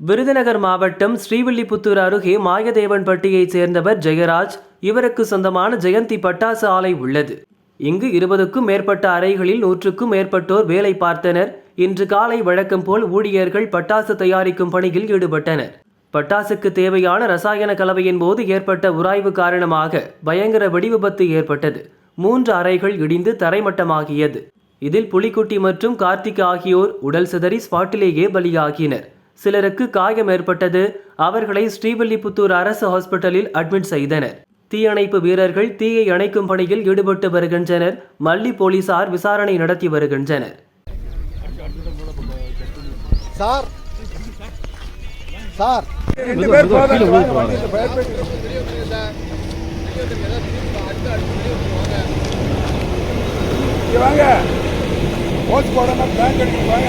விருதுநகர் மாவட்டம் ஸ்ரீவில்லிபுத்தூர் அருகே மாயதேவன்பட்டியைச் சேர்ந்தவர் ஜெயராஜ். இவருக்கு சொந்தமான ஜெயந்தி பட்டாசு ஆலை உள்ளது. இங்கு இருபதுக்கும் மேற்பட்ட அறைகளில் நூற்றுக்கும் மேற்பட்டோர் வேலை பார்த்தனர். இன்று காலை வழக்கம் போல் ஊழியர்கள் பட்டாசு தயாரிக்கும் பணியில் ஈடுபட்டனர். பட்டாசுக்கு தேவையான ரசாயன கலவையின் போது ஏற்பட்ட உராய்வு காரணமாக பயங்கர வெடிவிபத்து ஏற்பட்டது. மூன்று அறைகள் இடிந்து தரைமட்டமாகியது. இதில் புலிக்குட்டி மற்றும் கார்த்திக் ஆகியோர் உடல் சிதறி ஸ்பாட்டிலேயே பலியாகினர். சிலருக்கு காயம் ஏற்பட்டது. அவர்களை ஸ்ரீவில்லிபுத்தூர் அரசு ஹாஸ்பிட்டலில் அட்மிட் செய்தனர். தீயணைப்பு வீரர்கள் தீயை அணைக்கும் பணியில் ஈடுபட்டு வருகின்றனர். மல்லி போலீசார் விசாரணை நடத்தி வருகின்றனர். சார். சார். வாங்க. போஸ்ட் போடாம பேங்க் அடிக்க வாங்க.